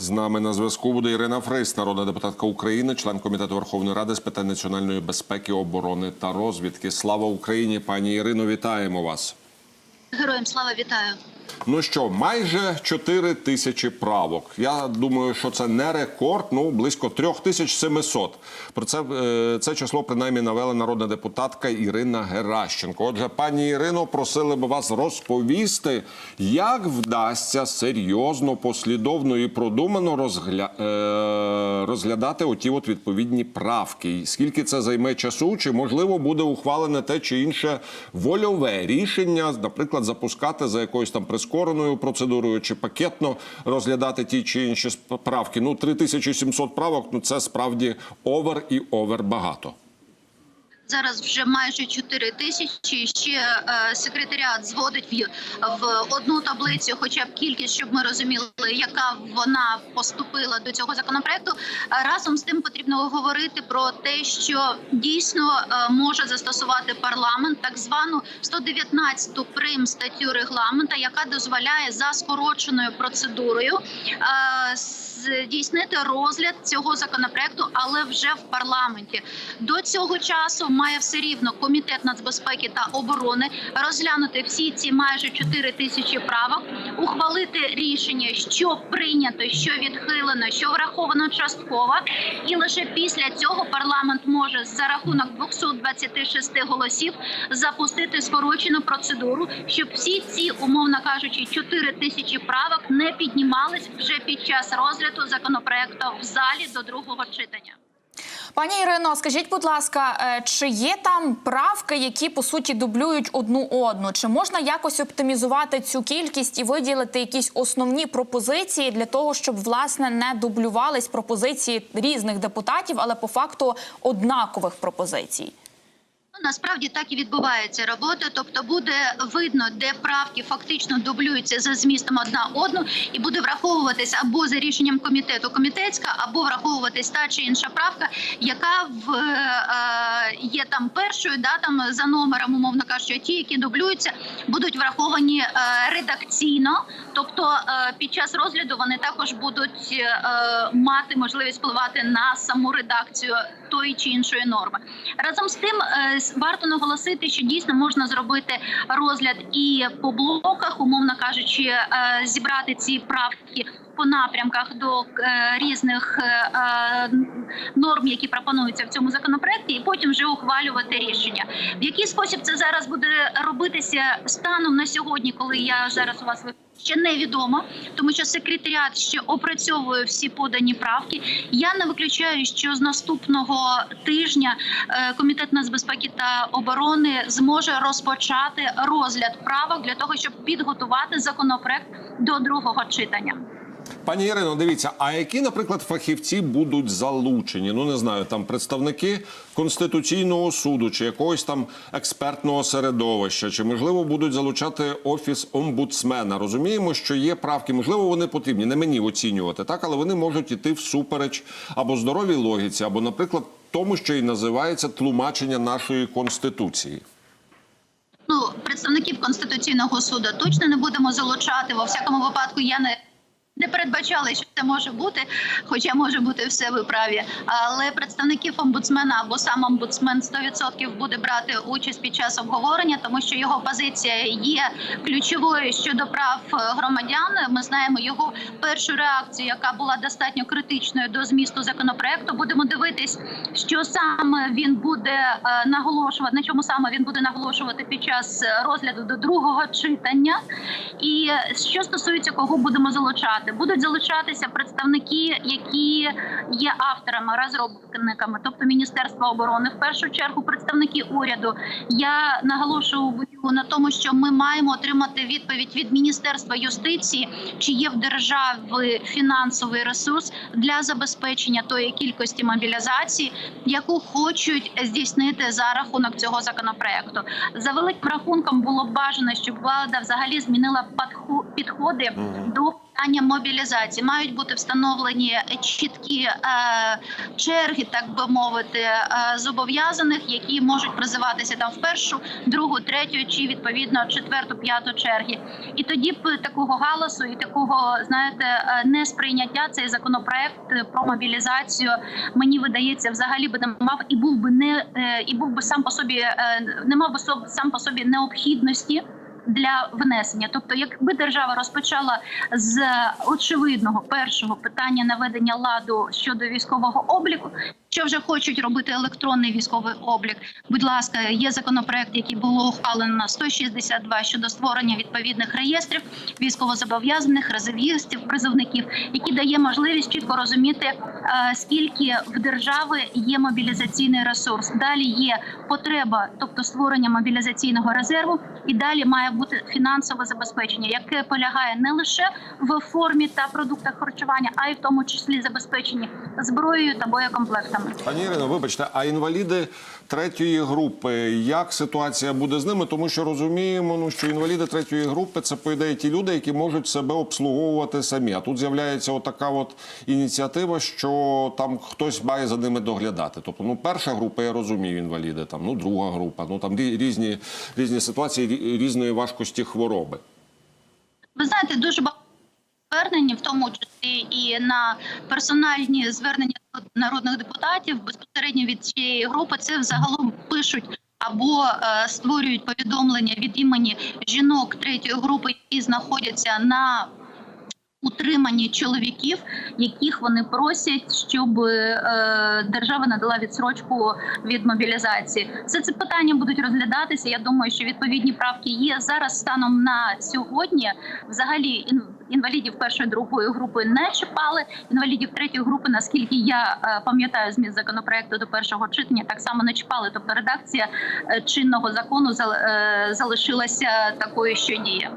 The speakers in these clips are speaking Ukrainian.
З нами на зв'язку буде Ірина Фрис, народна депутатка України, член комітету Верховної Ради з питань національної безпеки, оборони та розвідки. Слава Україні, пані Ірино, вітаємо вас. Героям слава вітаю. Ну що, майже 4 тисячі правок. Я думаю, що це не рекорд, ну близько 3700. Про це е, це число принаймні навела народна депутатка Ірина Геращенко. Отже, пані Ірино, просили би вас розповісти, як вдасться серйозно, послідовно і продумано розгля... е, розглядати оті от відповідні правки. Скільки це займе часу? Чи можливо буде ухвалене те чи інше вольове рішення, наприклад, запускати за якоюсь там прискореною процедурою чи пакетно розглядати ті чи інші правки? Ну, 3700 правок, ну це справді овер і овер багато. Зараз вже майже 4 тисячі. Ще е, секретаріат зводить в, одну таблицю, хоча б кількість, щоб ми розуміли, яка вона поступила до цього законопроекту. Е, Разом з тим потрібно говорити про те, що дійсно е, може застосувати парламент так звану 119 прим статтю регламента, яка дозволяє за скороченою процедурою е, здійснити розгляд цього законопроекту, але вже в парламенті. До цього часу має все рівно комітет нацбезпеки та оборони розглянути всі ці майже 4 тисячі правок, ухвалити рішення, що прийнято, що відхилено, що враховано частково, і лише після цього парламент може за рахунок 226 голосів запустити скорочену процедуру, щоб всі ці, умовно кажучи, 4 тисячі правок не піднімались вже під час розгляду законопроекту в залі до другого читання. Пані Ірино, скажіть, будь ласка, е, чи є там правки, які по суті дублюють одну одну? Чи можна якось оптимізувати цю кількість і виділити якісь основні пропозиції для того, щоб власне не дублювались пропозиції різних депутатів, але по факту однакових пропозицій? Ну, Насправді так і відбувається робота, тобто буде видно, де правки фактично дублюються за змістом одна одну, і буде враховуватись або за рішенням комітету комітетська, або враховуватись та чи інша правка, яка в е, є там першою, да там за номером, умовно кажучи, ті, які дублюються, будуть враховані е, редакційно. Тобто е, під час розгляду вони також будуть е, мати можливість впливати на саму редакцію тої чи іншої норми. Разом з тим е, варто наголосити, що дійсно можна зробити розгляд і по блоках, умовно кажучи, е, зібрати ці правки. По напрямках до е, різних е, е, норм, які пропонуються в цьому законопроекті, і потім вже ухвалювати рішення. В який спосіб це зараз буде робитися станом на сьогодні, коли я зараз у вас ще невідомо, тому що секретаріат ще опрацьовує всі подані правки. Я не виключаю, що з наступного тижня комітет нацбезпеки та оборони зможе розпочати розгляд правок для того, щоб підготувати законопроект до другого читання. Пані Ірино, дивіться, а які, наприклад, фахівці будуть залучені? Ну не знаю, там представники конституційного суду чи якогось там експертного середовища, чи можливо будуть залучати офіс омбудсмена? Розуміємо, що є правки, можливо, вони потрібні. Не мені оцінювати, так, але вони можуть іти всупереч або здоровій логіці, або, наприклад, тому, що і називається тлумачення нашої конституції. Ну, представників конституційного суду точно не будемо залучати. Во всякому випадку я не. Не передбачали, що це може бути, хоча може бути все ви праві. Але представників омбудсмена або сам омбудсмен 100% буде брати участь під час обговорення, тому що його позиція є ключовою щодо прав е, громадян. Ми знаємо його першу реакцію, яка була достатньо критичною до змісту законопроекту. Будемо дивитись, що саме він буде е, наголошувати, на чому саме він буде наголошувати під час е, розгляду до другого читання. І що стосується кого будемо залучати, будуть залучатися представники, які є авторами, розробниками, тобто Міністерства оборони, в першу чергу представники уряду. Я наголошую на тому, що ми маємо отримати відповідь від Міністерства юстиції, чи є в державі фінансовий ресурс для забезпечення тої кількості мобілізації, яку хочуть здійснити за рахунок цього законопроекту. За великим рахунком було б бажано, щоб влада взагалі змінила підхо- підходи до питання мобілізації. Мають бути встановлені чіткі е, черги, так би мовити, е, зобов'язаних, які можуть призиватися там в першу, другу, третю чи відповідно четверту, п'яту черги. І тоді б такого галасу і такого, знаєте, е, несприйняття цей законопроект про мобілізацію мені видається взагалі би не мав і був би не і був би сам по собі не мав би сам по собі необхідності для внесення. Тобто, якби держава розпочала з очевидного першого питання наведення ладу щодо військового обліку, що вже хочуть робити електронний військовий облік. Будь ласка, є законопроект, який було ухвалено на 162 щодо створення відповідних реєстрів військовозобов'язаних, резервістів, призовників, які дає можливість чітко розуміти, е, скільки в держави є мобілізаційний ресурс. Далі є потреба, тобто створення мобілізаційного резерву, і далі має бути фінансове забезпечення, яке полягає не лише в формі та продуктах харчування, а й в тому числі забезпеченні зброєю та боєкомплектами. Пані Ірино, вибачте, а інваліди третьої групи, як ситуація буде з ними? Тому що розуміємо, ну що інваліди третьої групи це по ідеї ті люди, які можуть себе обслуговувати самі. А тут з'являється отака от ініціатива, що там хтось має за ними доглядати. Тобто, ну перша група, я розумію, інваліди, там ну друга група, ну там різні різні ситуації різної важкості хвороби. Ви знаєте, дуже багато звернень, в тому числі і на персональні звернення народних депутатів безпосередньо від цієї групи. Це взагалом пишуть або е, створюють повідомлення від імені жінок третьої групи, які знаходяться на утриманні чоловіків, яких вони просять, щоб е, держава надала відсрочку від мобілізації. Все це питання будуть розглядатися. Я думаю, що відповідні правки є зараз. Станом на сьогодні, взагалі, ін- інвалідів першої другої групи не чіпали. Інвалідів третьої групи, наскільки я е, пам'ятаю зміст законопроекту до першого читання, так само не чіпали. Тобто редакція е, чинного закону е, залишилася такою, що діє.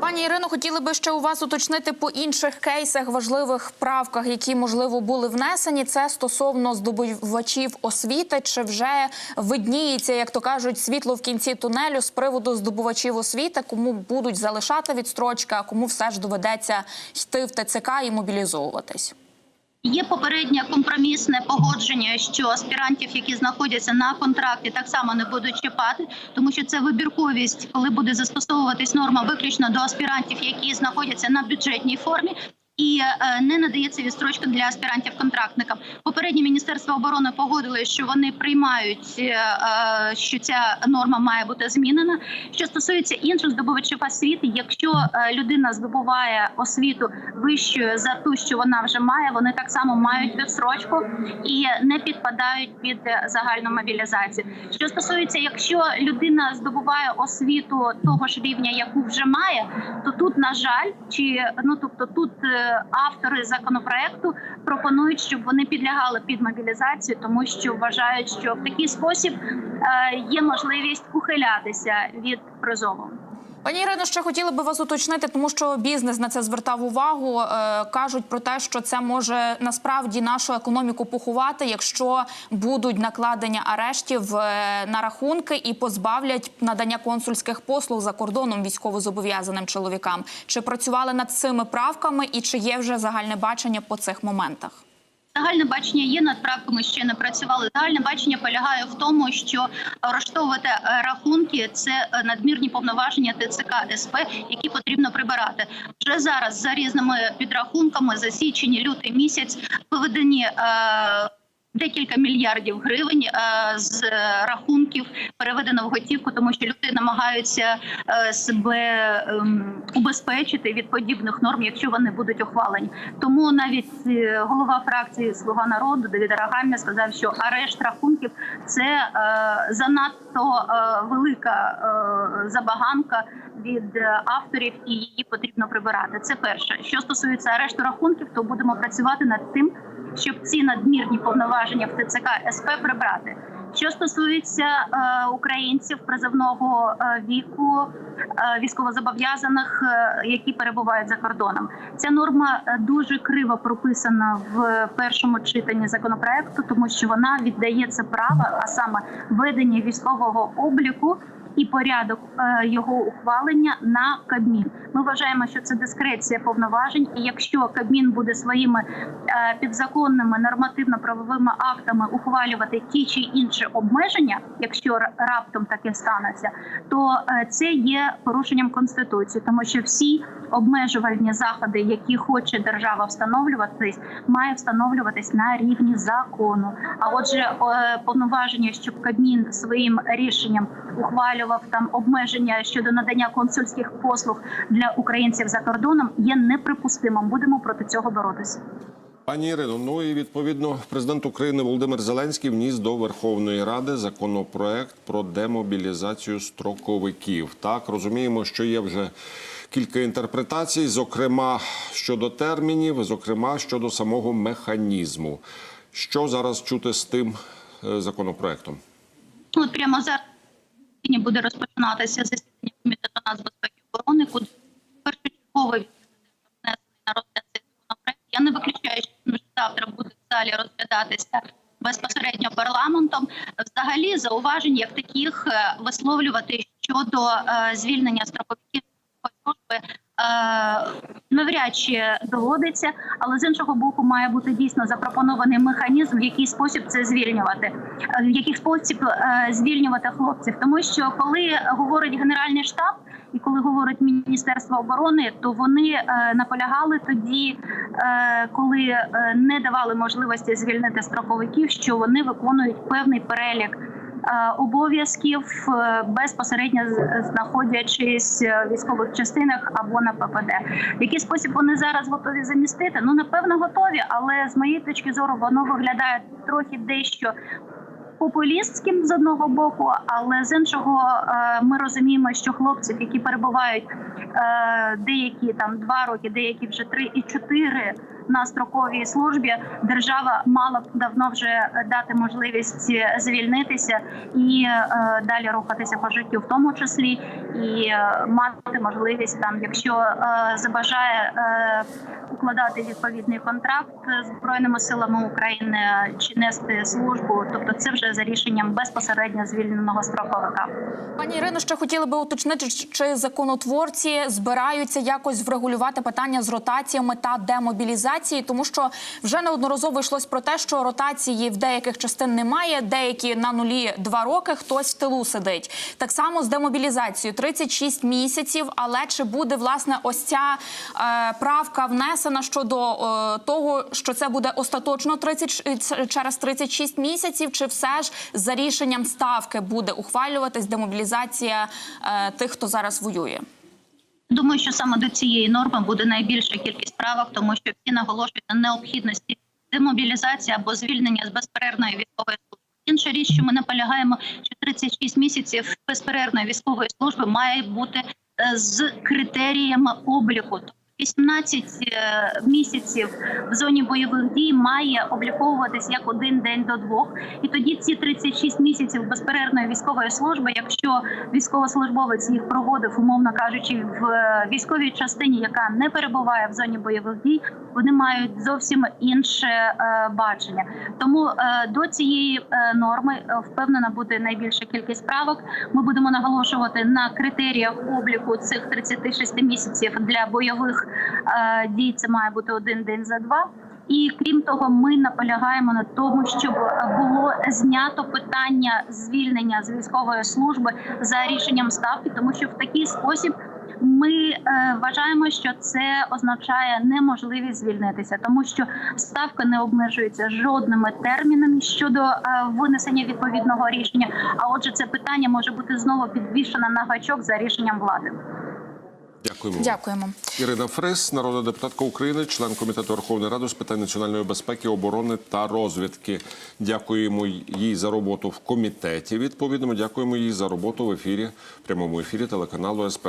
Пані Ірино, хотіли би ще у вас уточнити по інших кейсах, важливих правках, які можливо були внесені. Це стосовно здобувачів освіти, чи вже видніється, як то кажуть, світло в кінці тунелю з приводу здобувачів освіти, кому будуть залишати відстрочка, а кому все ж доведеться йти в ТЦК і мобілізовуватись. Є попереднє компромісне погодження, що аспірантів, які знаходяться на контракті, так само не будуть чіпати, тому що це вибірковість, коли буде застосовуватись норма виключно до аспірантів, які знаходяться на бюджетній формі. І е, не надається відстрочка для аспірантів контрактникам. Попереднє міністерство оборони погодили, що вони приймають, е, е, що ця норма має бути змінена. Що стосується інших здобувачів освіти, якщо людина здобуває освіту вищою за ту, що вона вже має, вони так само мають відсрочку і не підпадають під загальну мобілізацію. Що стосується, якщо людина здобуває освіту того ж рівня, яку вже має, то тут на жаль, чи ну тобто тут автори законопроекту пропонують, щоб вони підлягали під мобілізацію, тому що вважають, що в такий спосіб е, є можливість ухилятися від призову. Пані Ірино, ще хотіли би вас уточнити, тому що бізнес на це звертав увагу. Е, кажуть про те, що це може насправді нашу економіку поховати, якщо будуть накладення арештів е, на рахунки і позбавлять надання консульських послуг за кордоном військовозобов'язаним чоловікам. Чи працювали над цими правками, і чи є вже загальне бачення по цих моментах? Загальне бачення є над правками ще не працювали. Загальне бачення полягає в тому, що розштовувати е, рахунки це е, надмірні повноваження ТЦК СП, які потрібно прибирати. Вже зараз за різними підрахунками за січень, лютий місяць виведені. Е- Декілька мільярдів гривень е, з рахунків переведено в готівку, тому що люди намагаються е, себе ем, убезпечити від подібних норм, якщо вони будуть ухвалені. Тому навіть е, голова фракції Слуга народу Давід Арагамія сказав, що арешт рахунків це занадто велика забаганка від е, авторів, і її потрібно прибирати. Це перше. Що стосується арешту рахунків, то будемо працювати над тим, щоб ці надмірні повноваження в ТЦК СП прибрати. Що стосується е, українців призовного е, віку, е, військовозобов'язаних, е, які перебувають за кордоном, ця норма е, дуже криво прописана в першому читанні законопроекту, тому що вона віддає це право, а саме ведення військового обліку і порядок е, його ухвалення на Кабмін. Ми вважаємо, що це дискреція повноважень. І якщо Кабмін буде своїми е, підзаконними нормативно-правовими актами ухвалювати ті чи інші обмеження, якщо раптом таке станеться, то е, це є порушенням конституції, тому що всі обмежувальні заходи, які хоче держава встановлюватись, має встановлюватись на рівні закону. А отже, повноваження, щоб Кабмін своїм рішенням ухвалював там обмеження щодо надання консульських послуг для українців за кордоном, є неприпустимим. Будемо проти цього боротися. Пані Ірино, ну і відповідно президент України Володимир Зеленський вніс до Верховної Ради законопроект про демобілізацію строковиків. Так розуміємо, що є вже кілька інтерпретацій, зокрема щодо термінів, зокрема щодо самого механізму. Що зараз чути з тим е, законопроектом? От прямо зараз сьогодні буде розпочинатися засідання комітету нацбезпеки і оборони, куди першочергово внесений на розгляд цей законопроект. Я не виключаю, що завтра буде в залі розглядатися безпосередньо парламентом. Взагалі зауважень як таких е, висловлювати щодо е, звільнення строковиків служби е, навряд чи доводиться, але з іншого боку має бути дійсно запропонований механізм, в який спосіб це звільнювати, Е, в який спосіб е, звільнювати хлопців. Тому що коли говорить генеральний штаб і коли говорить міністерство оборони, то вони е, наполягали тоді, коли не давали можливості звільнити строковиків, що вони виконують певний перелік обов'язків е, безпосередньо знаходячись в військових частинах або на ППД. Який спосіб вони зараз готові замістити? Ну напевно готові, але з моєї точки зору воно виглядає трохи дещо. Популістським з одного боку, але з іншого е, ми розуміємо, що хлопців, які перебувають е, деякі там два роки, деякі вже три і чотири на строковій службі, держава мала б давно вже дати можливість звільнитися і е, далі рухатися по життю, в тому числі, і е, мати можливість там, якщо е, забажає е, укладати відповідний контракт з збройними силами України чи нести службу, тобто це вже за рішенням безпосередньо звільненого строковика. Пані Ірино, ще хотіли би уточнити, чи законотворці збираються якось врегулювати питання з ротаціями та демобілізації, тому що вже неодноразово йшлось про те, що ротації в деяких частин немає, деякі на нулі два роки, хтось в тилу сидить. Так само з демобілізацією 36 місяців. Але чи буде власне ось ця е, правка внесена щодо е, того, що це буде остаточно 30, через 36 місяців, чи все ж за рішенням ставки буде ухвалюватись демобілізація е, тих, хто зараз воює? Думаю, що саме до цієї норми буде найбільша кількість правок, тому що всі наголошують на необхідності демобілізації або звільнення з безперервної військової служби. Інша річ, що ми наполягаємо, що 36 місяців безперервної військової служби має бути е, з критеріями обліку. Тобто 18 е, місяців в зоні бойових дій має обліковуватись як один день до двох, і тоді ці 36 місяців безперервної військової служби, якщо військовослужбовець їх проводив, умовно кажучи, в е, військовій частині, яка не перебуває в зоні бойових дій, вони мають зовсім інше е, бачення. Тому до цієї норми впевнена буде найбільша кількість правок. Ми будемо наголошувати на критеріях обліку цих 36 місяців для бойових дій. Це має бути один день за два. І крім того, ми наполягаємо на тому, щоб було знято питання звільнення з військової служби за рішенням ставки, тому що в такий спосіб ми е, вважаємо, що це означає неможливість звільнитися, тому що ставка не обмежується жодними термінами щодо е, винесення відповідного рішення. А отже, це питання може бути знову підвішено на гачок за рішенням влади. Дякуємо. Дякуємо. Ірина Фрис, народна депутатка України, член комітету Верховної Ради з питань національної безпеки, оборони та розвідки. Дякуємо їй за роботу в комітеті. Відповідно, дякуємо їй за роботу в ефірі, прямому ефірі телеканалу СПС.